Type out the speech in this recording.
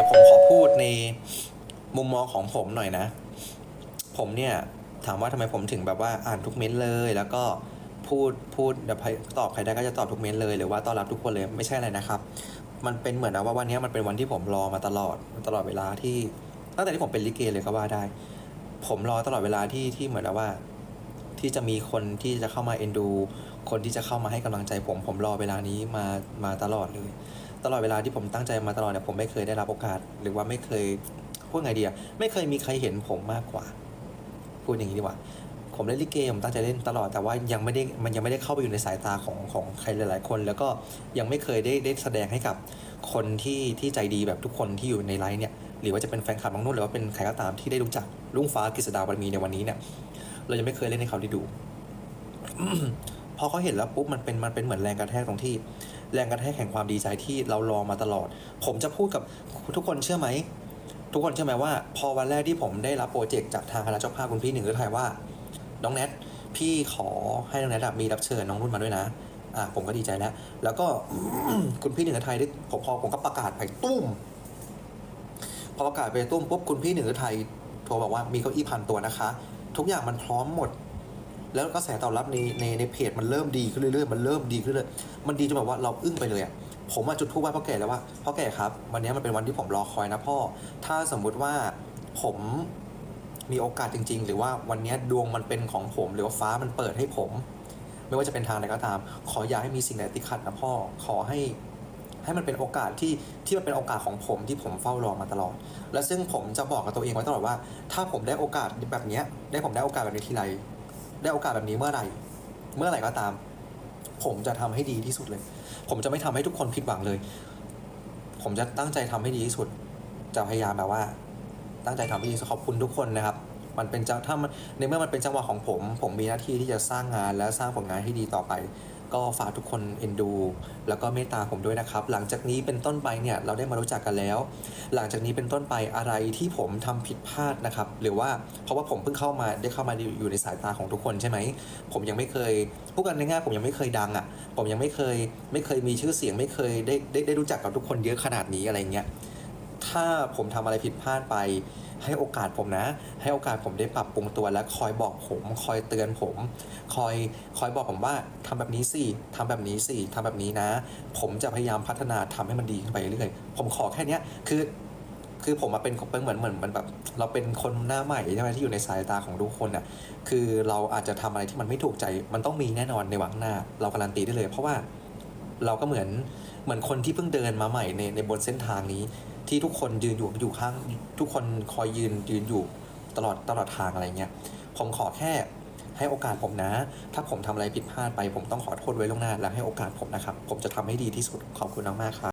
ดี๋ยวผมขอพูดในมุมมองของผมหน่อยนะ ผมเนี่ยถามว่าทำไมผมถึงแบบว่าอ่านทุกเม้นต์เลย แล้วก็พูดพูดแบบตอบใครได้ก็จะตอบทุกเม้นต์เลยหรือว่าต้อนรับทุกคนเลยไม่ใช่อะไรนะครับ มันเป็นเหมือนว่าวันนี้มันเป็นวันที่ผมรอมาตลอดตลอดเวลาที่ตั้งแต่ที่ผมเป็นลิเกเลยก็ว่าได้ ผมรอตลอดเวลาที่ที่เหมือนว่า ที่จะมีคนที่จะเข้ามาเอ็นดู คนที่จะเข้ามาให้กำลังใจผมผมรอเวลานี้มามาตลอดเลย ตลอดเวลาที่ผมตั้งใจมาตลอดเนี่ยผมไม่เคยได้รับโอกาส หรือว่าไม่เคยพูดไงดีอะไม่เคยมีใครเห็นผมมากกว่า พูดอย่างนี้ดีกว่า ผมเล่นลิเกผมตั้งใจเล่นตลอดแต่ว่ายังไม่ได้มันยังไม่ได้เข้าไปอยู่ในสายตาของของใครหลาย ๆ คน แล้วก็ยังไม่เคยได้ได้แสดงให้กับคนที่ที่ใจดีแบบทุกคนที่อยู่ในไลฟ์เนี่ยหรือว่าจะเป็นแฟนคลับน้องนุ่นหรือว่าเป็นใครก็ตามที่ได้รู้จักลุงฟ้ากฤษดาบารมีในวันนี้เนี่ย เรายังไม่เคยเล่นให้เขาได้ดู พอเขาเห็นแล้วปุ๊บมันเป็นมันเป็นเหมือนแรงกระแทกตรงที่ แรงกระแทกแห่งความดีใจที่เรารอมาตลอด ผมจะพูดกับทุกคนเชื่อไหมทุกคนเชื่อไหมว่า พอวันแรกที่ผมได้รับโปรเจกต์จากทางคณะเจ้าภาพคุณพี่หนึ่งก็ไทยว่า น้องแนทพี่ขอให้น้องแนทมีรับเชิญน้องนุ่นมาด้วยนะอะผมก็ดีใจแล้วแล้วก็คุณพี่หนึ่งไทยได้ผมพอผมก็ประกาศไปตุ้มพอประกาศไปตุ้มปุ๊บคุณพี่หนึ่งไทยโทรบอกว่ามีเก้าอี้พันตัวนะคะ ทุกอย่างมันพร้อมหมด แล้วก็แสตอบรับในในในเพจมันเริ่มดีขึ้นเรื่อยๆมันเริ่มดีขึ้นเรื่อยๆมันดีจนแบบว่าเราอึ้งไปเลยอะผมจุดทูปไหว้พ่อแก่แล้วว่าพ่อแก่ครับวันนี้มันเป็นวันที่ผมรอคอยนะพ่อ ถ้าสมมุติว่าผมมีโอกาสจริง ๆ หรือว่าวันนี้ดวงมันเป็นของผม หรือว่าฟ้ามันเปิดให้ผม ไม่ว่าจะเป็นทางใดก็ตาม ขออย่าให้มีสิ่งใดติดขัดนะพ่อขอให้ให้มันเป็นโอกาสที่ที่มันเป็นโอกาสของผมที่ผมเฝ้ารอมาตลอด และซึ่งผมจะบอกกับตัวเองไว้ตลอดว่า ถ้าผมได้โอกาสแบบนี้ได้ผมได้โอกาสแบบนี้ทีไร ได้โอกาสแบบนี้เมื่อไหร่ เมื่อไหร่ก็ตาม ผมจะทำให้ดีที่สุดเลย ผมจะไม่ทำให้ทุกคนผิดหวังเลย ผมจะตั้งใจทำให้ดีที่สุด จะพยายามแบบว่า ตั้งใจทำให้ดีที่สุดขอบคุณทุกคนนะครับ มันเป็นจังถ้าในเมื่อมันเป็นจังหวะของผม ผมมีหน้าที่ที่จะสร้างงานและสร้างผลงานให้ดีต่อไป ก็ฝากทุกคนเอ็นดู แล้วก็เมตตาผมด้วยนะครับ หลังจากนี้เป็นต้นไปเนี่ยเราได้มารู้จักกันแล้ว หลังจากนี้เป็นต้นไปอะไรที่ผมทำผิดพลาดนะครับ หรือว่าเพราะว่าผมเพิ่งเข้ามาได้เข้ามาอยู่ในสายตาของทุกคนใช่ไหมผมยังไม่เคยพูดกันง่ายๆผมยังไม่เคยดังอะ ผมยังไม่เคยไม่เคยมีชื่อเสียงไม่เคยได้ได้ได้รู้จักกับทุกคนเยอะขนาดนี้อะไรเงี้ย ถ้าผมทำอะไรผิดพลาดไป ให้โอกาสผมนะ ให้โอกาสผมได้ปรับปรุงตัวและคอยบอกผม คอยเตือนผม คอยคอยบอกผมว่าทำแบบนี้สิทำแบบนี้สิทำแบบนี้นะ ผมจะพยายามพัฒนาทำให้มันดีขึ้นไปเรื่อยๆผมขอแค่เนี้ยคือคือผมมาเป็นเป็นเหมือนเหมือนมันแบบ เราเป็นคนหน้าใหม่ใช่ไหมที่อยู่ในสายตาของทุกคนอะคือเราอาจจะทำอะไรที่มันไม่ถูกใจ มันต้องมีแน่นอนในหวังหน้า เราการันตีได้เลย เพราะว่าเราก็เหมือนเหมือนคนที่เพิ่งเดินมาใหม่ในในบนเส้นทางนี้ ที่ทุกคนยืนอยู่อยู่ข้างทุกคนคอยยืนยืนอยู่ตลอดตลอดทางอะไรเงี้ยผมขอแค่ให้โอกาสผมนะ ถ้าผมทำอะไรผิดพลาดไป ผมต้องขอโทษไว้ล่วงหน้า และให้โอกาสผมนะครับ ผมจะทำให้ดีที่สุดขอบคุณมากๆครับ